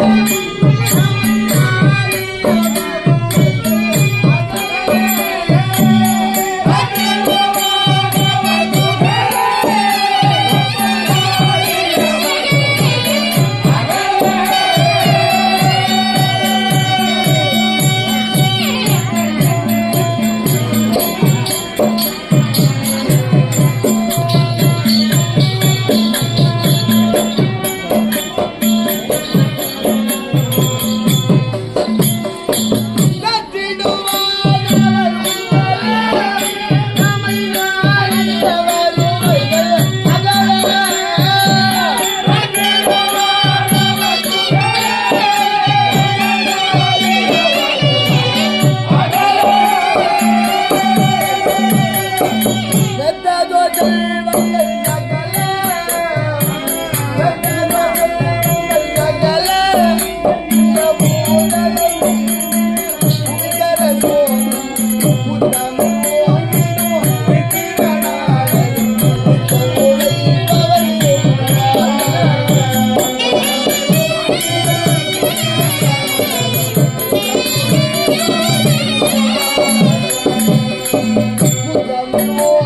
Thank you. vida.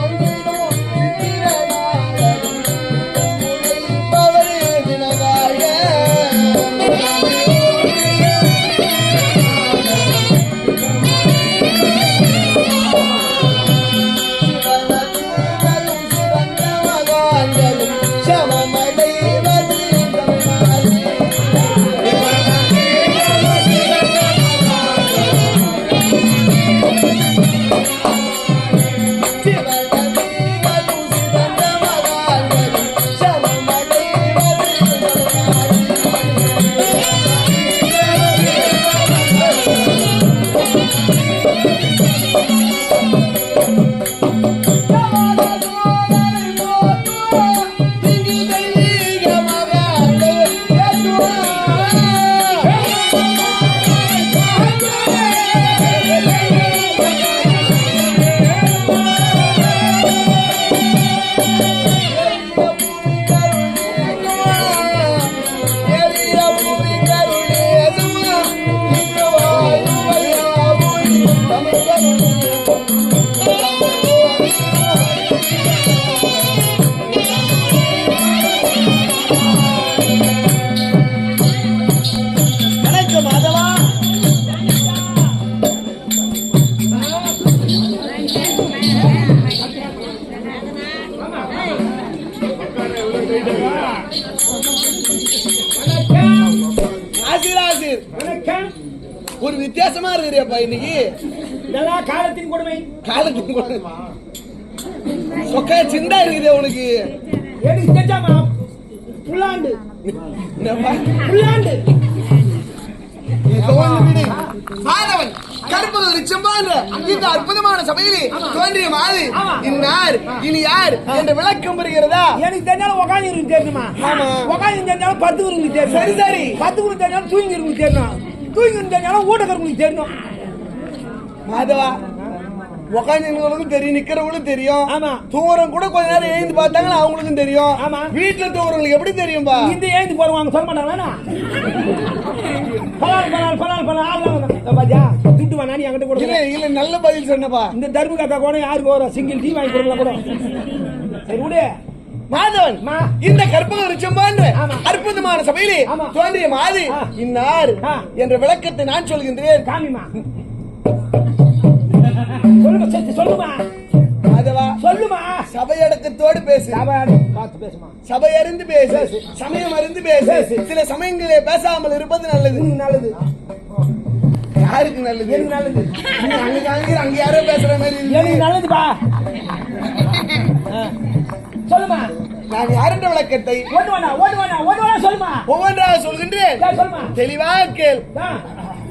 கூட சொக்கா சிண்டா இருக்குது உனக்கு. புல்லாண்டு? புல்லாண்டு. மாதவன் கருப்பது செம்பான்ற இந்த அற்புதமான சபையிலே தோன்றிய மாது. இன்னார் இனி யார்? என்ற விளக்கம் பெறுகிறதா? எனக்கு தெரிஞ்சாலும் உக்காந்து இருக்கு தெரியுமா ஆமா. உக்காந்து தெரிஞ்சாலும் பத்து இருக்கு தெரியும் சரி, சரி. பத்து குரு தெரிஞ்சாலும் தூங்கி இருக்கு தெரியும் தூங்கி தெரிஞ்சாலும் ஊட்டக்கருக்கு தெரியும் மாதவா உக்காந்துங்களுக்கும் தெரியும் நிக்கிறவங்களுக்கும் தெரியும் ஆமா. தூங்குறவங்க கூட கொஞ்ச நேரம் எழுந்து பார்த்தாங்கன்னா அவங்களுக்கும் தெரியும் ஆமா. வீட்டுல தூங்குறவங்களுக்கு எப்படி தெரியும்பா இந்த ஏந்து போறவங்க சொல்ல மாட்டாங்களா பலால் பலால் பலால் பலால் ஆகலாம் பாஜா துட்டு வேணா நீ என்கிட்ட கொடுக்க இல்ல நல்ல பதில் சொன்னப்பா இந்த தர்ம கத்தா கூட யாருக்கு வரும் சிங்கிள் டீ வாங்கி கொடுக்கலாம் கூட சரி விடு மாதவன். இந்த கற்பக விருட்சம்பான்ற. அற்புதமான சபையிலே. தோன்றிய மாது. இன்னார். என்ற விளக்கத்தை நான் சொல்கின்றேன் காமிமா சொல்லுமா சரி சொல்லுமா? மாதவா சொல்லுமா? சபையடக்கத்தோடு பேசு. பார்த்து பேசுமா? பேசு. சமயம் அறிந்து பேசு. சில சமயங்களே பேசாமல் இருப்பது நல்லது. நல்லது. யாருக்கு நல்லது? நல்லது. அங்க அங்க அங்க யாரோ பேசுற மாதிரி எனக்கு. நல்லதுப்பா. சொல்லுமா? நான் யாருன்ற விளக்கத்தை ஒவ்வொன்றாக சொல்கின்றேன். தெளிவாக கேள்.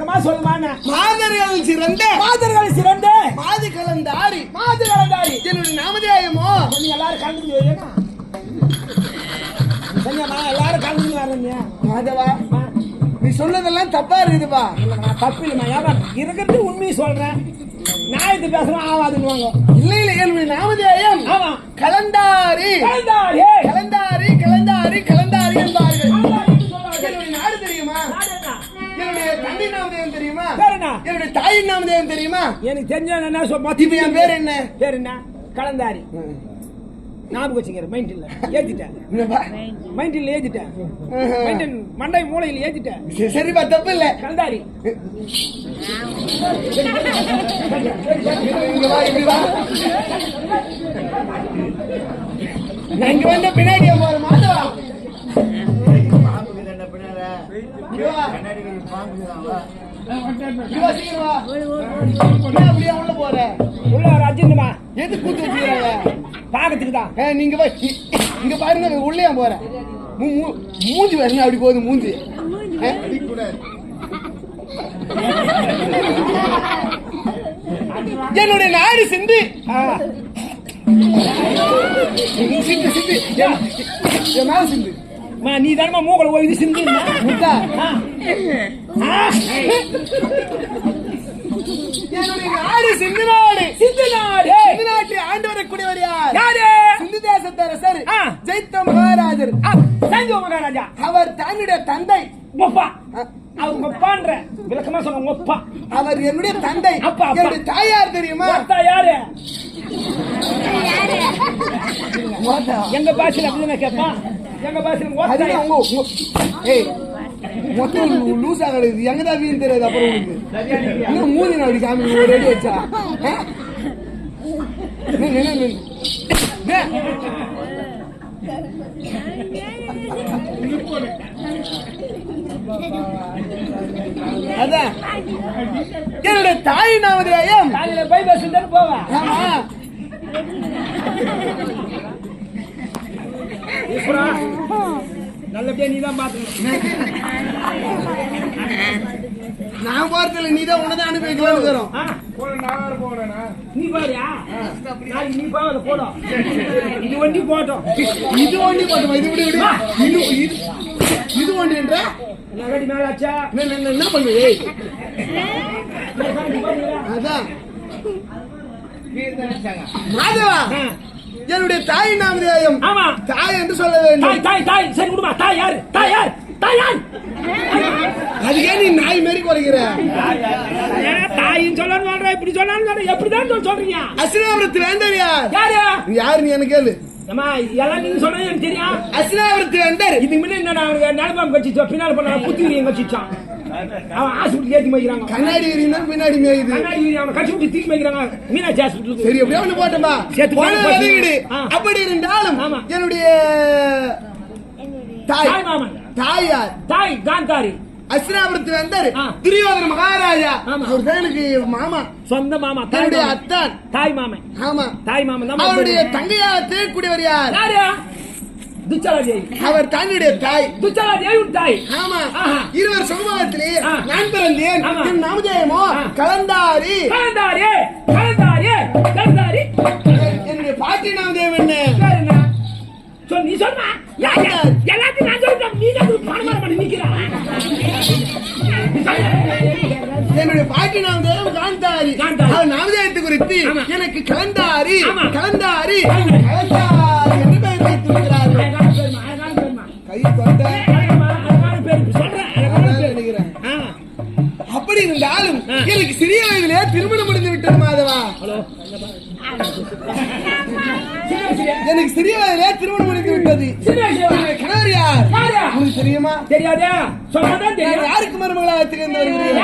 விளக்கமா சொல்லுமா மாதர்கள் சிறந்த. மாதர்கள் சிறந்த. மாது கலந்தாரி. மாது கலந்தாரி. என்னுடைய நாமதேயமோ? நீங்க எல்லாரும் கலந்து எல்லாரும் கலந்து வரீங்க. மாதவா நீ சொன்னதெல்லாம் தப்பா இருக்குதுப்பா. நான் தப்பு இல்லைம்மா. ஏன்னா இருக்கிறது உண்மையை சொல்றேன். நியாயத்து பேசுறேன் ஆவாதுன்னுவாங்க. இல்ல இல்ல என்னுடைய நாமதேயம். கலந்தாரி. கலந்தாரி. கலந்தாரி கலந்தாரி கலந்தாரி என்பார்கள். தெரியுமா? பேர் என்ன? என்னுடைய தாயின் நாமதேயம் தெரியுமா? எனக்கு தெரிஞ்ச என்ன இப்ப என் பேர் என்ன? பேர் என்ன? கலந்தாரி. ஞாபகம் வச்சுக்கிற மைண்டில் ஏத்திட்டேன். என்னப்பா? மைண்டில் ஏத்திட்டேன். மைண்டன் மண்டை மூளையில் ஏத்திட்டேன். சரி, சரிப்பா தப்பு இல்ல. கலந்தாரி. நான் இங்க வந்த பின்னாடி போற மாதவா? உள்ள போற உள்ள அர்ஜென்ட்டுமா எது கூத்து வச்சுக்கிறாங்க பாக்கத்துக்கு தான் நீங்க இ- இங்க பாருங்க உள்ளே போறேன் மூஞ்சி வரணும் அப்படி போகுது மூஞ்சி? என்னுடைய நாடு சிந்து சிந்து சிந்து என் என் மேல சிந்து மா நீ தானமா மூக்கல போய் சிந்தி. என்னுடைய நாடு சிந்து நாடு சிந்து நாடு சிந்து நாட்டை ஆண்டு வரக்கூடியவர் யார்? யாரு? சிந்து தேசத்தரசர். ஜெயித்த மகாராஜர். ஆ, சஞ்சு மகாராஜா. அவர் தன்னுடைய தந்தை. ஒப்பா. அ, அவங்க ஒப்பான்ற. விளக்கமா சொன்ன ஒப்பா. அவர் என்னுடைய தந்தை. அப்பா. என்னுடைய தாயார் தெரியுமா? யாரு? மோட்டா. எங்க பாஷையில அப்படிதான் கேட்பான்? எங்க அதுதான் உங்க உங்க- ஏய் மொத்தம் லூசா கிடையாது எங்கதான் வீண் தெரியாது அப்புறம் உனக்கு இன்னும் நான் அப்படி காமி ஒரு அடி வச்சா. அதான் என்னுடைய தாய் நாமதேயம் பேசுன்னு போவா. ஈஸ்வரா நல்லபடியா நீ தான் பாத்துக்கணும். நான் போறதில்ல நீ தான் உனதான் இருக்கிறோம் ஆ, நீ பாரியா? நீ போவத போடும் இது வண்டி போட்டோம். இது ஒண்டி போட்டோமா? இது விடு விடு. இது இது இது நகடி மேலாச்சா என்ன பண்ணுவ? அதான். மாதவா. என்னுடைய தாய் நாமதேயம் ஆமா. தாய் என்று சொல்ல வேண்டும். தாய் தாய் தாய். சரி விடுமா தாய் யாரு? தாய் யார்? தாய் யார்? அதுக்கே நீ நாய் மாரி குறைக்கிற தாயின்னு சொல்லணும் சொல்ற இப்படி சொல்லணும் சொல்ற. எப்படிதான் சொல்றீங்க? அசினாபுரத்து வேந்தர் யார்? யாரு? நீ யாரு நீ எனக்கு கேளு. ஏமா எல்லாம் நீங்க சொன்னா எனக்கு தெரியும். அசினாபுரத்து வேந்தர். இதுக்கு முன்ன என்ன அவனுக்கு நலபாம் கட்சிச்சோம் பின்னால் பண்ண புத்திரியம் கட்சிச்சான் அவன் ஹாஸ்பிட்டல் ஏத்தி கண்ணாடி எறினா பின்னாடி மேயுது. கண்ணாடி அவனை கட்சி விட்டு தூக்கி வைக்கிறாங்க மீனாட்சி ஹாஸ்பிட்டலுக்கு சரி ஒண்ணு போட்டோமா சேர்த்து. அப்படி இருந்தாலும். என்னுடைய தாய் மாமன் தாயார் தாய் காந்தாரி. அஸ்ராபுரத்து வேந்தர். துரியோதன மகாராஜா. அவர் தான் எனக்கு மாமா. சொந்த மாமா மாமன். அத்தான். தாய் மாமன். ஆமா. தாய் மாமன் அவருடைய தங்கையாக தேக்கூடியவர் யார்? யாரு துச்சலா தேவி அவர் தன்னுடைய தாய் துச்சலா தேவி தாய் ஆமா. இருவர் சமூகத்திலே ஆ. நான் பிறந்தேன். என் நாமதேயமோ. கலந்தாரி கலந்தாரி கலந்தாரி கலந்தாரி என்னுடைய பாட்டி நாமதேயம் என்ன சொல் நீ யார்? எல்லாத்தையும் நான் சொல்றேன் நீ தான் பணம் பண்ணி நிக்கிறா என்னுடைய பாட்டி நாமதேயம் காந்தாரி காந்தாரி. அவர் நாமதேயத்தை குறித்து. எனக்கு கலந்தாரி. கலந்தாரி. கலந்தாரி திருமணம் முடிந்து விட்டது மாதவா? எனக்கு சிறிய திருமணம் முடிந்து விட்டது. கணவர் யார்? உனக்கு தெரியுமா? தெரியாதா? சொன்னதான் தெரியும். யாருக்கு மருமகளாக திகழ்ந்து வருகிறேன்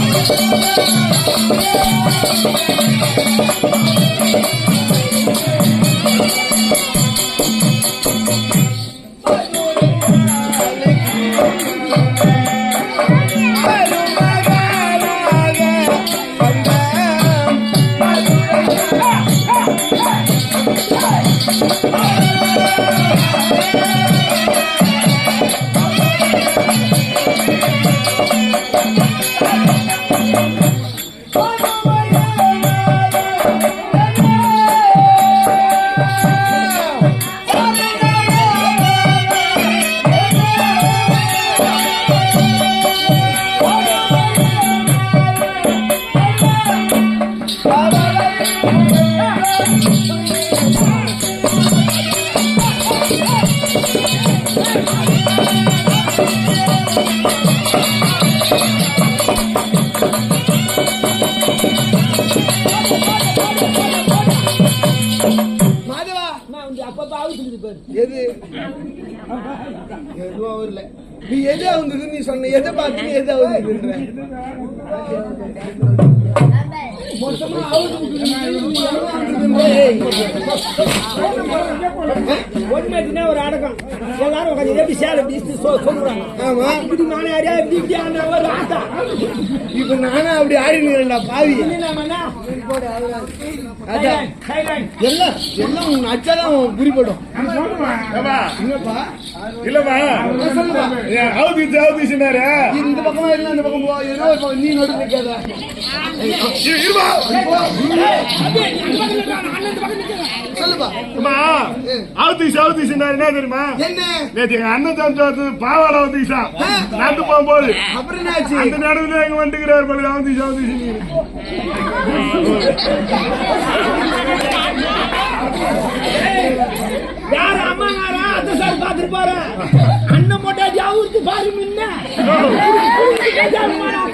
Thank you. Thank you. வந்தது நீ சொன்ன எதை பார்த்து நீ எது வந்ததுன்ற மொத்தமா ஒன்றுமே ஒரு அடக்கம் எல்லாரும் உட்காந்து எப்படி சேலை பீஸ்து சொல்லுறாங்க. ஆமா. இப்படி நானே அறியா இப்படி இப்படி ஆட்டா? இப்ப நானும் அப்படி ஆடினுக்கிறேன்டா பாவி. எல்லாம் எல்லாம் உன் அச்சாதான் குறிப்பிடும். ஏன் அவுதிச்சு அவுதிச்சுனாரு இந்த பக்கமா இல்ல இந்த பக்கம் போ. ஏதோ நீ நடு நிக்காத இருமா. சொல்லுப்பா. அம்மா அவுதிச்சு அவுதிச்சுனாரு என்ன தெரியுமா? என்ன? நேற்று எங்க அண்ணன் தம்பி பாவால அவுதிச்சான் நடந்து போகும்போது. அப்புறம் என்னாச்சு? அந்த நடுவில் எங்க வந்துக்கிறார் போல அவுதிச்சு அவுதிச்சு யார் அம்மாங்காரா அத்தை சார் பார்த்துட்டு போறேன் அண்ணன் மொட்டாட்டி அவருக்கு பாரு முன்ன.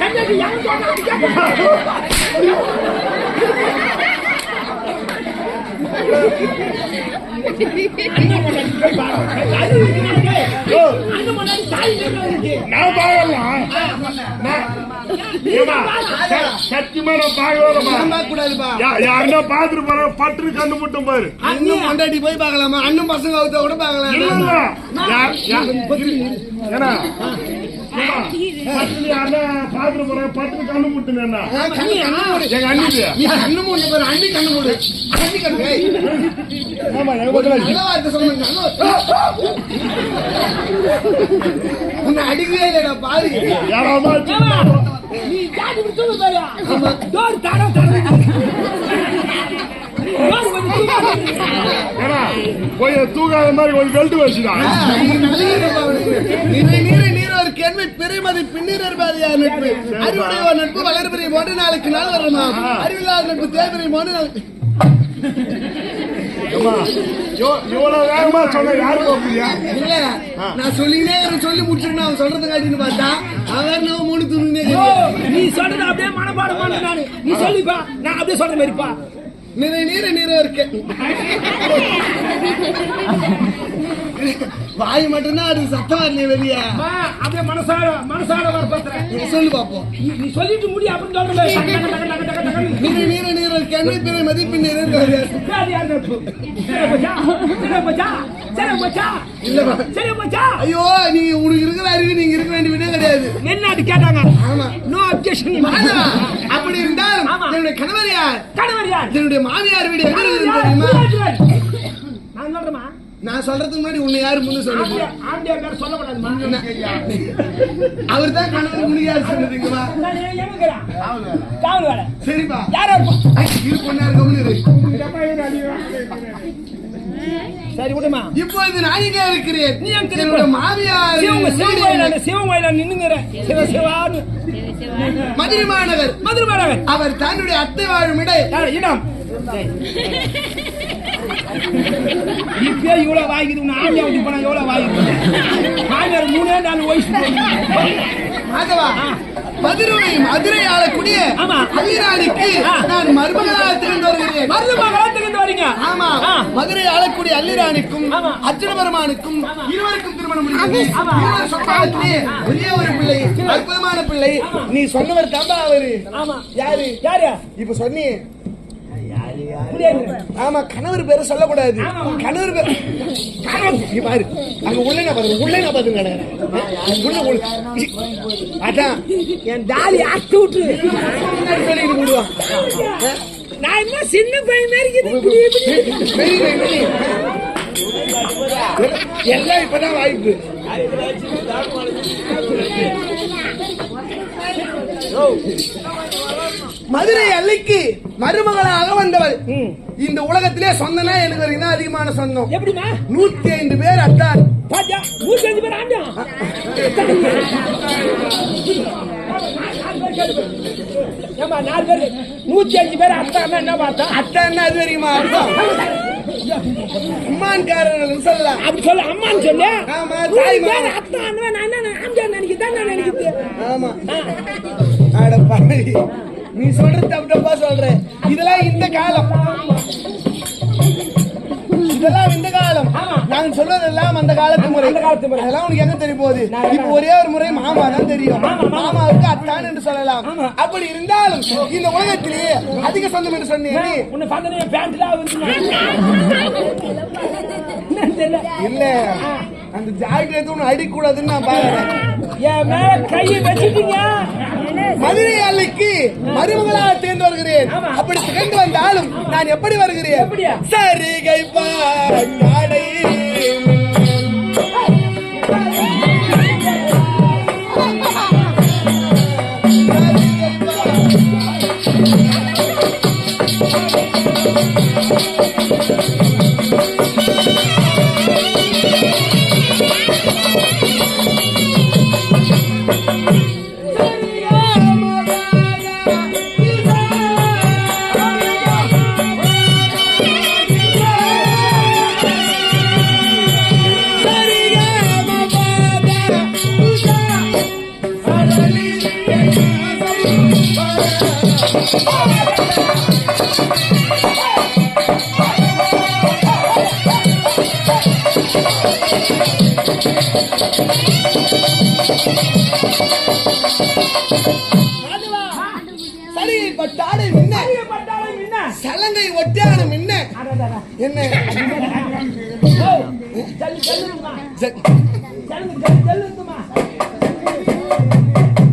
கண்ணாடி யாரும் அண்ணன் மொட்டாட்டி தாய் இருக்கு நான் ச- சத்தியமா நான் கூடாதுப்பா யாருன்னா பார்த்துட்டு போற பட்டு கண்ணு முட்டும் பாரு அண்ணன் கொண்டாடி போய் பார்க்கலாமா அண்ணன் பசங்க கூட யார் ஏன்னா ஏம்மா, பட்டுல யாருன்னா பார்த்துட்டு போற பட்டு கண்ணு முட்டுங்க என்ன ஆ, கண்ணு கண்ணு மூடு. எங்க அண்ணிது நீ கண்ணு மூடு பாரு அண்ணி கண்ணு மூடு. அண்ணி கண்ணு ஆமா எங்க பக்கத்துல நல்ல வார்த்தை சொல்லுங்க உன்னை அடிக்கவே இல்லடா பாரு. யாராவது நீ ஜாதி விட்டு டோர். கொஞ்சம் தூக்காத மாதிரி கொஞ்சம் பெல்ட் வச்சுதான் கேள்வி பெருமதி பின்னிரர் பாதியா நட்பு. அறிவுடைய நட்பு வளர்பிறை போன்று நாளுக்கு நாள் வருமா? அறிவில்லாத நட்பு தேவையை போன்று நாளுக்கு நான் சொல்லினே சொல்லி முடிச்சிருந்தேன் அவன் சொல்றது காட்டின்னு பார்த்தா அவன் நம்ம மூணு துணுனே நீ சொல்றது அப்படியே மனப்பாடம் பண்ணு நானு. நீ சொல்லிப்பா நான் அப்படியே சொல்ற மாதிரிப்பா. நிறை நீர நீரோ இருக்கேன். வாய் மட்டும்தான் அது சத்தம் வரலையே வெளியே. அப்படியே மனசார மனசார வர பாத்துறேன் சொல்லு பாப்போம். நீ- சொல்லிட்டு முடி அப்படின்னு சொல்ற மாதிரி டக்கு, டக்கு, டக்கு, டக்கு, டக்கு, டக்கு. நீர நீர நீரோ கேள்வி பிற சரி மச்சா. ஐயோ நீ உனக்கு இருக்கிற அறிவு நீங்க இருக்க வேண்டிய விட கிடையாது. என்ன கேட்டாங்க? ஆமா. நோ அப்ஜெக்ஷன் மாதவா, அப்படி இருந்தால். என்னுடைய கணவர் யார்? கணவர் யார்? என்னுடைய மாமியார் வீடு எங்க கணவர் இருக்குது யார்? தெரியுமா? வீராஜ்வரன். நான் சொல்றேமா நான் சொல்றதுக்கு முன்னாடி உன்னை யாரு முன்னு சொல்லுங்க ஆம்பியா பேர் சொல்லக்கூடாதுமா? அவர் தான் கணவர் முன்னு யாரு சரிப்பா. யாரா இரு பொண்ணாரு கம்முனு இரு. சரி விடுமா. இப்பொழுது இங்கே இருக்கிறேன். நீ என்னோட இருக்க? மாமியார் சிவங்கோயில சிவங்கோயில நின்னுங்கிற. சிவ சிவான்னு. மதுரை மாநகர். மதுரை மாநகர். அவர் தன்னுடைய அத்தை வாழும் இடம்? இப்பயே இவ்வளவு வாங்கிது உன்னை ஆண்டியா விட்டு போனா எவ்வளவு வாங்கிது மாமியார் மூணே நாலு வயசு மாதவா மதுரை மதுரை ஆளக்கூடிய ஆ. நான் மருமகளாக திகழ்ந்து வருகிறேன். மருந்துமா வளர்த்துக்கிட்டு வரீங்க? ஆமா. மதுரை ஆளக்கூடிய அல்லிராணிக்கும் ஆமா. அர்ஜுனபெருமானுக்கும் இருவருக்கும் திருமணம். இருவர் சொந்தத்திலே ஒரே ஒரு பிள்ளை அற்புதமான பிள்ளை. நீ சொன்னவர் தாம்பா அவரு. ஆமா. யாரு? யாரு? இப்ப சொன்னி ஆமா கணவர் பேரை சொல்லக்கூடாது. கணவர் பேர் பாரு. அங்க உள்ள நான் பாருங்க உள்ள நான் பாத்துங்க உள்ள அதான். என் தாலி அத்து விட்டு. சொல்லிட்டு விடுவான் நான் என்ன சின்ன பையன் மாதிரி எல்லாம் இப்பதான் வாய்ப்பு. மதுரை அள்ளிக்கு மருமகளாக வந்தவள். இந்த உலகத்திலே சொந்தனா எனக்கு வரைக்கும் தான் அதிகமான சொந்தம். எப்படிமா நூத்தி ஐந்து பேர் பாத்தியா? நூத்தி அஞ்சு பேர் ஆண்டியா ஏமா நாலு பேர். நூத்தி அஞ்சு பேர் அத்தான்னா என்ன பார்த்தா அத்தான் அது வரைக்குமா அர்த்தம் அம்மான்காரர்கள் அப்படி சொல்லு அம்மான்னு சொல்லு. ஆமா, தாய் பேர் மாமா. அத்தான் நான் என்ன நினைக்கிறேன்? நான் நினைக்கிறேன். ஆமா. அட நீ சொல்றது தப்பு தப்பா சொல்ற. இதெல்லாம் இந்த காலம். இதெல்லாம் இந்த காலம். நான் சொல்றதெல்லாம் அந்த காலத்து முறை. அந்த காலத்து. அதெல்லாம் உனக்கு எங்க தெரிய போகுது? இப்ப ஒரே ஒரு முறை மாமா தான் தெரியும். மாமாவுக்கு அத்தான் என்று சொல்லலாம். அப்படி இருந்தாலும் இந்த உலகத்திலேயே அதிக சொந்தம் என்று தெரியல. இல்ல. அந்த ஜாக்கிரதை ஒண்ணு அடிக்கூடாதுன்னு நான் பாக்குறேன். என் மேல கையை வச்சுட்டீங்க. மதுரை அள்ளிக்கு மருமகளாக தேர்ந்து வருகிறேன். அப்படி திகழ்ந்து வந்தாலும் நான் எப்படி வருகிறேன் எப்படியா? சரிகை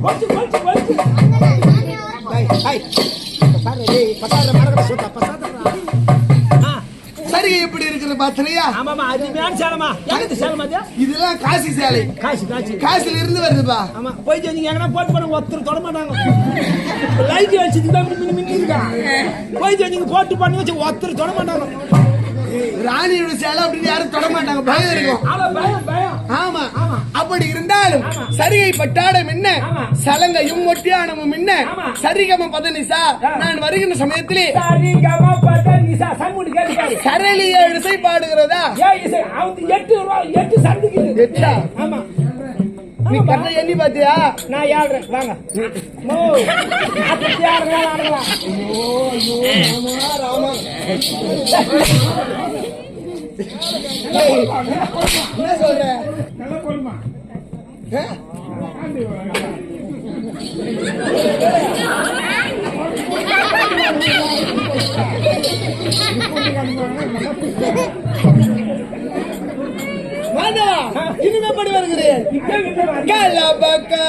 கொச்சு, கொச்சு. ஐ, ஐ. பசார, பசார, மரகத சூத்தா, பசாரடா. எப்படி இருக்குது பாத்திரையா ஆமாம்மா, அருமையான சேலமா. எங்கிட்டு சேலம் அது? இதெல்லாம் காசி சேலை காசு, காசு. காசில இருந்து வருதுப்பா ஆமா, போய் செஞ்சீங்க, போட்டு போடுங்க, ஒருத்தர் தொட மாட்டாங்க. லைட் வச்சுட்டு தான் மின்னி மின்னி இருக்கா. போய் செஞ்சீங்க, போட்டு பண்ணி வச்சு ஒருத்தர் தொட மாட்டாங்க. ராணியோட சேலை அப்படின்னு யாரும் தொட மாட்டாங்க பயம் இருக்கும். ஆமா அப்படி இருந்தாலும் சரிகை பட்டாடம் என்ன. சலங்கையும் ஒட்டியானமும் என்ன. சரிகம பதனிசா நான் வருகின்ற சமயத்திலே சரி, நிசா, சங்குடி கேட்டுக்காரு. சரளிய இசை பாடுகிறதா? ஏய், இசை, அவனுக்கு எட்டு ரூபா, எட்டு சந்துக்குது. எட்டா? ஆமா. நீ. கண்ணை எண்ணி பாத்தியா? நான் ஏழ்றேன். வாங்க. மோ. நாற்பத்தி ஆறு நாள் ஆடுங்களா ராமா ஏய், என்ன சொல்ற? நல்லா போடுமா? ஆ? மாதவா இனிமே படி வருகிறேன். கலபக்கா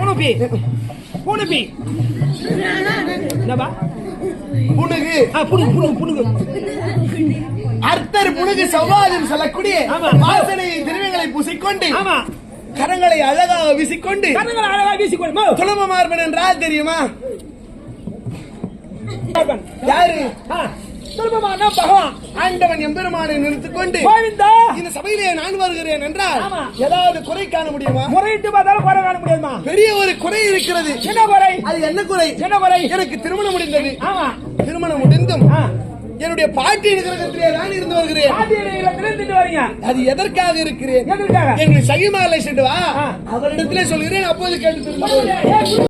உணுப்பி உணுப்பி என்னப்பா? புனுகு ஆ புணுகு புணுகு புணுகு. அர்த்தர் புனுகு சவாதம் சொல்லக்கூடிய ஆமா. வாசனை திரவியங்களை பூசிக்கொண்டு ஆமா. கரங்களை அழகாக வீசிக்கொண்டு கண்ணுங்களை அழகா வீசிக்கொண்டு மோ. துளப மார்பன் என்றால் தெரியுமா? யாரு ஆ, திருப்பமான பகவான் ஆண்டவன் எம்பெருமானை நிறுத்திக் கொண்டு கோவிந்தா! இந்த சபையிலே நான் வருகிறேன் என்றால். ஏதாவது குறை காண முடியுமா? முறையிட்டு பார்த்தாலும் குறை காண முடியுமா பெரிய ஒரு குறை இருக்கிறது. என்ன குறை? அது என்ன குறை? என்ன குறை? எனக்கு திருமணம் முடிந்தது. ஆமா. திருமணம் முடிந்தும் என்னுடைய பாட்டி கிரகத்திலே நான் இருந்து வருகிறேன். அது எதற்காக இருக்கிறேன்? என்னுடைய சகிமாலை சென்று வா. அவரிடத்திலே சொல்கிறேன் அப்போது கேட்டு